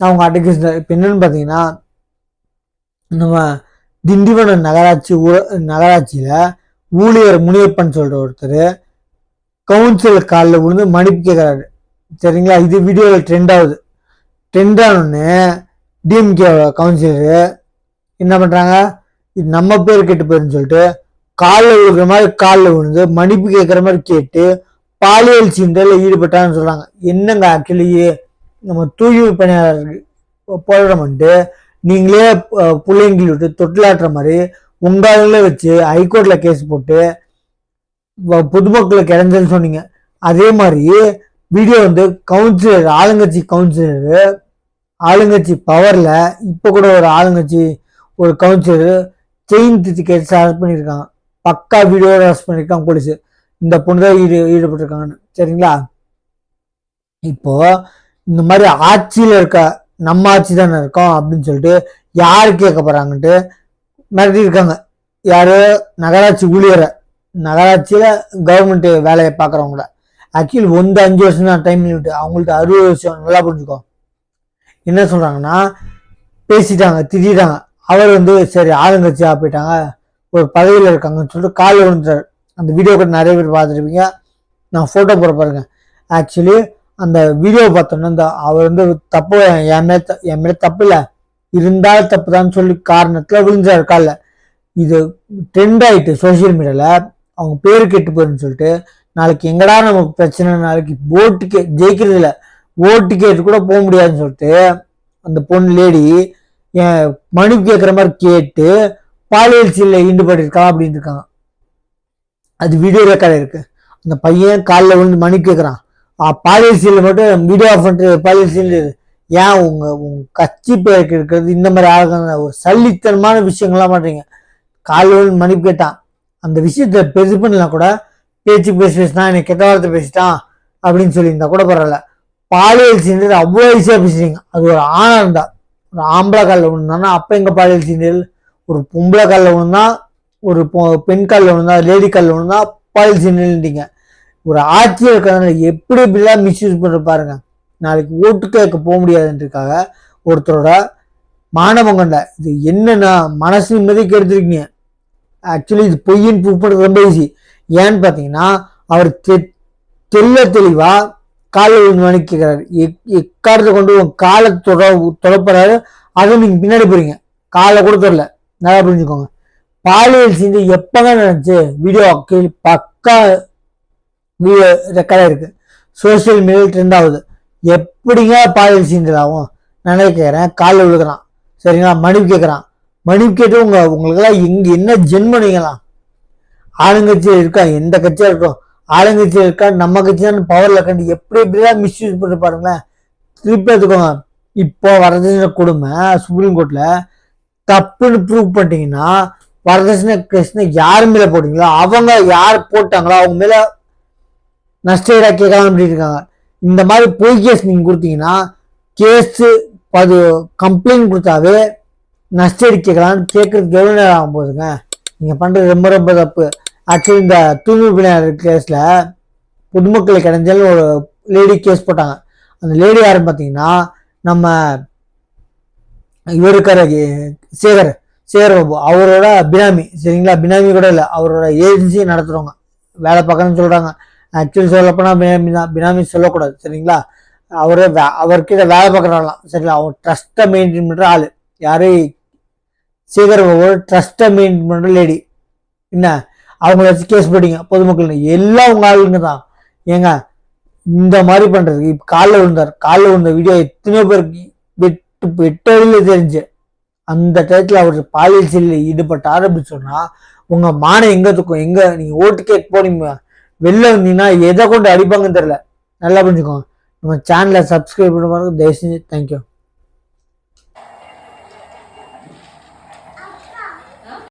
அவங்க உங்க இப்போ என்னன்னு பார்த்தீங்கன்னா நம்ம திண்டிவனம் நகராட்சி ஊ- நகராட்சியில் ஊழியர் முனியப்பன் சொல்கிற ஒருத்தர் கவுன்சிலர் காலில் விழுந்து மன்னிப்பு கேட்குறாரு சரிங்களா? இது வீடியோவில் ட்ரெண்ட் ஆகுது. ட்ரெண்ட் ஆனோடனே டிஎம்கே கவுன்சிலரு என்ன பண்ணுறாங்க இது நம்ம பேர் கெட்டு போயிருன்னு சொல்லிட்டு காலில் விழுகிற மாதிரி காலில் விழுந்து மன்னிப்பு கேட்குற மாதிரி கேட்டு பாலியல் சீண்டலில் ஈடுபட்டான்னு சொல்கிறாங்க என்னங்க ஆக்சுவலி நம்ம தூய்மை போடுறோம் வந்துட்டு நீங்களே பிள்ளைங்களை விட்டு தொட்டிலாட்டுற மாதிரி உங்களே வச்சு ஹைகோர்ட்டில் கேஸ் போட்டு பொதுமக்களுக்கு இடைஞ்சல் சொன்னீங்க. அதே மாதிரி வீடியோ வந்து கவுன்சிலர் ஆளுங்கட்சி கவுன்சிலர் ஆளுங்கட்சி பவரில் இப்போ கூட ஒரு ஆளுங்கட்சி ஒரு கவுன்சிலர் செயின் தித்தி கேஸ் அரெஸ்ட் பண்ணியிருக்காங்க பக்கா வீடியோ அரெஸ்ட் பண்ணியிருக்காங்க போலீஸ் இந்த பொண்ணு தான் ஈடு ஈடுபட்டிருக்காங்கன்னு. சரிங்களா? இப்போது இந்த மாதிரி ஆட்சியில் இருக்க நம்ம ஆட்சி தானே இருக்கோம் அப்படின்னு சொல்லிட்டு யார் கேட்க போகிறாங்கன்ட்டு மிரட்டி இருக்காங்க. யாரு? நகராட்சி ஊழியரை. நகராட்சியில் கவர்மெண்ட் வேலையை பார்க்குறவங்கள. ஆக்சுவலி ஒன்று அஞ்சு வருஷம் தான் டைம் லிமிட் அவங்கள்ட்ட அறுபது வருஷம் நல்லா புரிஞ்சுக்கோ. என்ன சொல்கிறாங்கன்னா பேசிட்டாங்க திட்டாங்க அவர் வந்து சரி ஆளுங்கட்சியாக போயிட்டாங்க. ஒரு பதவியில் இருக்காங்கன்னு சொல்லிட்டு கால் விழுந்துட்டார். அந்த வீடியோ கூட நிறைய பேர் பார்த்துருப்பீங்க. நான் ஃபோட்டோ போட பாருங்க ஆக்சுவலி அந்த வீடியோ பார்த்தோன்னா இந்த அவர் வந்து தப்பு என் மேல த- என் மேல தப்பு இல்லை. இருந்தால் தப்பு தான் சொல்லி காரணத்தில் விழுந்தார் காலில். இது ட்ரெண்ட் ஆகிட்டு சோஷியல் மீடியாவில் அவங்க பேர் கெட்டு போயிருன்னு சொல்லிட்டு நாளைக்கு எங்கடா நமக்கு பிரச்சனை நாளைக்கு ஓட்டுக்கே கே ஜெயிக்கிறது இல்லை. ஓட்டு கேட்டு கூட போக முடியாதுன்னு சொல்லிட்டு அந்த பொண்ணு லேடி என் மனுப்பு கேட்குற மாதிரி கேட்டு பாலியல் சீலில் ஈடுபட்டிருக்கான் அப்படின்னு இருக்காங்க. அது வீடியோ ரெக்கார்ட் இருக்கு. அந்த பையன் காலில் விழுந்து மணி கேட்குறான் பாலியல் மட்டும் வீடியோ ஆஃப் பண்ணிட்டு பாலியல் ஏன் உங்கள் உங்கள் கட்சி பேருக்கு இருக்கிறது இந்த மாதிரி ஆளுங்க ஒரு சல்லித்தனமான விஷயங்கள்லாம் பண்றீங்க காலையில் விழுந்து மன்னிப்பு கேட்டான். அந்த விஷயத்த பெருசு பண்ணலாம் கூட பேச்சு பேசி பேசினா என்னை கெட்ட வார்த்தை பேசிட்டான் அப்படின்னு சொல்லியிருந்தா கூட பரவாயில்ல. பாலியல் சீண்டல் அவ்வளோ ஈஸியாக பேசுறீங்க. அது ஒரு ஆணா இருந்தா ஒரு ஆம்பளை காலில் விழுந்தானா அப்போ எங்கள் பாலியல் சீண்டல் ஒரு பொம்பளை காலில் விழுந்தா ஒரு பெண் காலில் விழுந்தா லேடி காலில் ஒன்றுனா பாலியல் சீண்டல்ன்றீங்க ஒரு ஆட்சியில் கதனை எப்படி இப்படிலாம் மிஸ்யூஸ் பண்ணுற பாருங்க. நாளைக்கு ஓட்டு கேட்க போக முடியாதுன்றதுக்காக ஒருத்தரோட மானவம் கண்ட இது என்னன்னா மனசு நிம்மதி கெடுத்துருக்கீங்க ஆக்சுவலி இது பொய்யின் ப்ரூவ் பண்ணுறது ரொம்ப ஈஸி ஏன்னு பார்த்தீங்கன்னா அவர் தெ- தெள்ள தெளிவா காலை விழுந்து மணி எக்காரத்தை கொண்டு உங்க காலை தொட தொடப்படுறாரு அதுவும் நீங்கள் பின்னாடி போறீங்க. காலை கூட தொடல. நல்லா புரிஞ்சுக்கோங்க. பாலியல் செஞ்சு எப்போங்க நடந்துச்சு? வீடியோ பக்கா வீடியோ ரெக்கார்டாக இருக்குது சோஷியல் மீடியா ட்ரெண்ட் ஆகுது. எப்படிங்க பாலியல் சீன்கள் ஆகும்? நானே கேட்குறேன் காலில் விழுகிறான். சரிங்களா? மன்னிப்பு கேட்குறான் மன்னிப்பு கேட்டு உங்கள் உங்களுக்கெல்லாம் இங்கே என்ன ஜென்மம் நீங்களாம்? ஆளுங்கட்சியில் இருக்கா? எந்த கட்சியாக இருக்கட்டும். ஆளுங்கட்சியில் இருக்கா? நம்ம கட்சி தான் பவரில் கண்டு எப்படி எப்படிலாம் மிஸ்யூஸ் பண்ணி பாருங்களேன். திருப்பி எடுத்துக்கோங்க. இப்போ வரதட்சணை கொடுமை சுப்ரீம் கோர்ட்டில் தப்புன்னு ப்ரூவ் பண்ணிட்டீங்கன்னா வரதட்சணை கேஸ்னு யார் மேலே போட்டீங்களோ அவங்க யார் போட்டாங்களோ அவங்க மேலே நஷ்டஈடா கேட்காம அப்படி இருக்காங்க இந்த மாதிரி பொய் கேஸ் நீங்கள் கொடுத்தீங்கன்னா கேஸு அது கம்ப்ளைண்ட் கொடுத்தாவே நஷ்டஈடு கேட்கலாம்னு கேட்கறதுக்கு எவ்வளோ நேரம் ஆகும் போதுங்க? நீங்கள் பண்ணுறது ரொம்ப ரொம்ப தப்பு. ஆக்சுவலி இந்த தூய்மை பணியாளர் கேஸில் பொதுமக்களை இடைஞ்சல் ஒரு லேடி கேஸ் போட்டாங்க. அந்த லேடி யாருன்னு பார்த்தீங்கன்னா நம்ம இவர் இருக்கிற சேகர் சேகர் பாபு. அவரோட பினாமி சரிங்களா? பினாமி கூட இல்லை. அவரோட ஏஜென்சி நடத்துகிறவங்க வேலை பார்க்கணும்னு சொல்கிறாங்க ஆக்சுவலி சொல்லப்போனால் பினாமி தான் பினாமி சொல்லக்கூடாது சரிங்களா? அவரே வே- அவர்கிட்ட வேலை பார்க்குறாங்களாம் சரிங்களா? அவர் ட்ரஸ்ட்டை மெயின்டைன் பண்ணுற ஆள். யார்? சீக்கிரம் ட்ரஸ்ட்டை மெயின்டைன் பண்ணுற லேடி என்ன? அவங்கள வச்சு கேஸ் போட்டீங்க பொதுமக்கள் எல்லாம் உங்கள் ஆளுங்க தான். ஏங்க இந்த மாதிரி பண்ணுறதுக்கு இப்போ காலில் விழுந்தார். காலில் விழுந்த வீடியோ எத்தனையோ பேருக்கு வெட்டு வெட்ட தெரிஞ்சு. அந்த டயத்தில் அவர் பாலியல் செயலில் ஈடுபட்டார் அப்படின்னு சொன்னால் உங்கள் மானம் எங்கே இருக்கும்? எங்கே நீங்கள் ஓட்டு கேட் போனீங்க வெளில வந்தீங்கன்னா எதை கொண்டு அடிப்பாங்கன்னு தெரில நல்லா புரிஞ்சுக்கோங்க. நம்ம சேனலை சப்ஸ்கிரைப் பண்ண பாருங்க தயவு செஞ்சு தேங்க்யூ